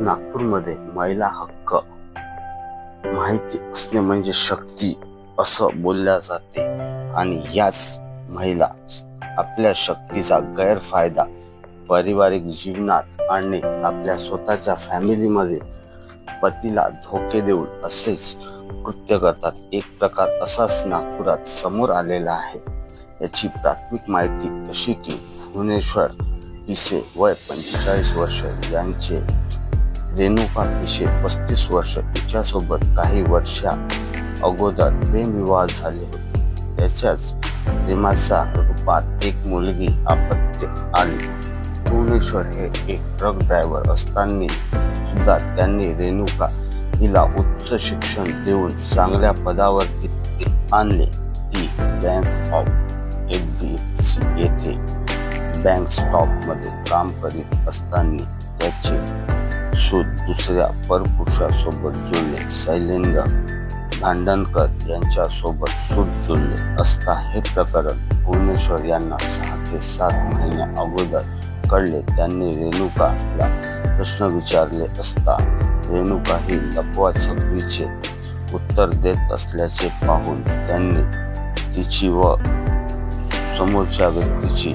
नागपूरमध्ये महिला हक्क. माहिती असणे म्हणजे शक्ती असं बोलल्या जाते. आणि याच महिला आपल्या शक्तीचा गैरफायदा पारिवारिक जीवनात आणि आपल्या स्वतःच्या फॅमिलीमध्ये पतीला धोके देऊन असेच कृत्य करतात. एक प्रकार असाच नागपुरात समोर आलेला आहे. याची प्राथमिक माहिती अशी की भुवनेश्वर पिसे वय पंचेचाळीस वर्ष यांचे रेणुका पिशे पस्तीस वर्ष तिच्यासोबत काही वर्षा अगोदर प्रेमविवाह झाले होते. त्याच्याच प्रेमाच्या रूपात एक मुलगी आपत्य आली. भुवनेश्वर हे एक ट्रक ड्रायव्हर असताना सुद्धा त्यांनी रेणुका हिला उच्च शिक्षण देऊन चांगल्या पदावरती आणले. ती bank of F D C येथे बँक स्टॉपमध्ये काम करीत असताना त्याचे सो दुसऱ्या परपुरुषासोबत जुळले. शैलेंद्र भांडणकर यांच्यासोबत सूट जुळले. असता हे प्रकरण भुवनेश्वर यांना सहा ते सात महिन्या अगोदर कळले. त्यांनी रेणुकाला प्रश्न विचारले असता रेणुका ही लपवा छपवीचे उत्तर देत असल्याचे पाहून त्यांनी तिची व समोरच्या व्यक्तीची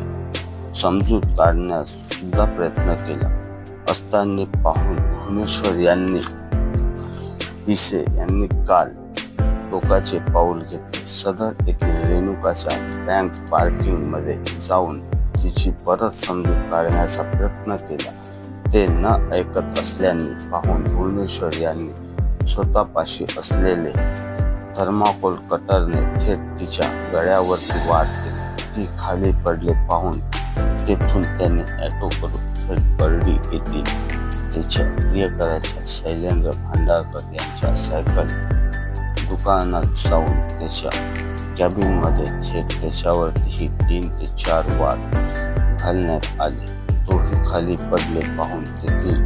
समजूत काढण्यास सुद्धा प्रयत्न केला. असताना पाहून भुवनेश्वर यांनी पिसे यांनी काल टोकाचे पाऊल घेतले. सदर येथील रेणुकाच्या बँक पार्किंगमध्ये जाऊन तिची परत समजूत काढण्याचा प्रयत्न केला. ते न ऐकत असल्याने पाहून भुवनेश्वर यांनी स्वतःपाशी असलेले थर्माकोल कटरने थेट तिच्या गळ्यावरती वार केली. ती खाली पडले पाहून तेथून त्याने ॲटो करून थेट बर्डी येथील त्याच्या प्रियकराच्या शैलेंद्र भांडारकर यांच्या सायकल दुकानात जाऊन त्याच्या कॅबिनमध्ये थेट त्याच्यावरही तीन ते चार वार घालण्यात आले. तोही खाली पडले पाहून तेथील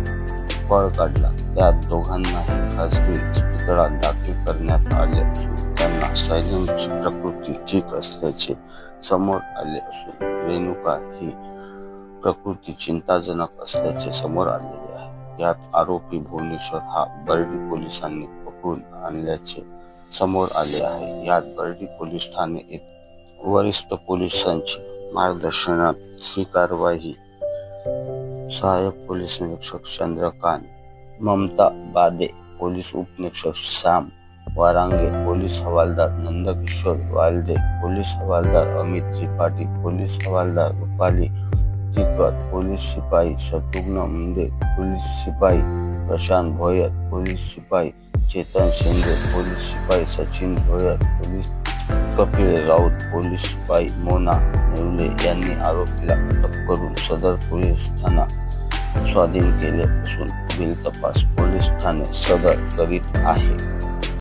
पळ काढला. त्या दोघांनाही खासगी इस्पितळात दाखल करण्यात आले असून त्यांना शैलेंद्रची प्रकृती ठीक असल्याचे समोर आले असून रेणुका ही प्रकृती चिंताजनक असल्याचे समोर आलेले आहे. यात आरोपी भुवनेश्वर हा बर्डी पोलिसांनी पकडून आणल्याचे समोर आले आहे. यात बर्डी पोलीस ठाणे वरिष्ठ पोलिसांच्या मार्गदर्शनात ही कारवाई सहाय्यक पोलीस निरीक्षक चंद्रकांत ममता बादे पोलीस उपनिरीक्षक श्याम वारांगे पोलीस हवालदार नंदकिशोर वालदे पोलीस हवालदार अमित त्रिपाठी पोलीस हवालदार रुपाली हकीकत पोलीस शिपाई शत्रुघ्न मुंडे पोलीस शिपाई प्रशांत भोयर पोलीस शिपाई चेतन शेंडे पोलीस शिपाई सचिन भोयर पोलीस कपिल राऊत पोलीस शिपाई मोना नेवले यांनी आरोपीला अटक करून सदर पोलीस ठाणा स्वाधीन केले असून पुढील तपास। पोलीस ठाणे सदर करीत आहे।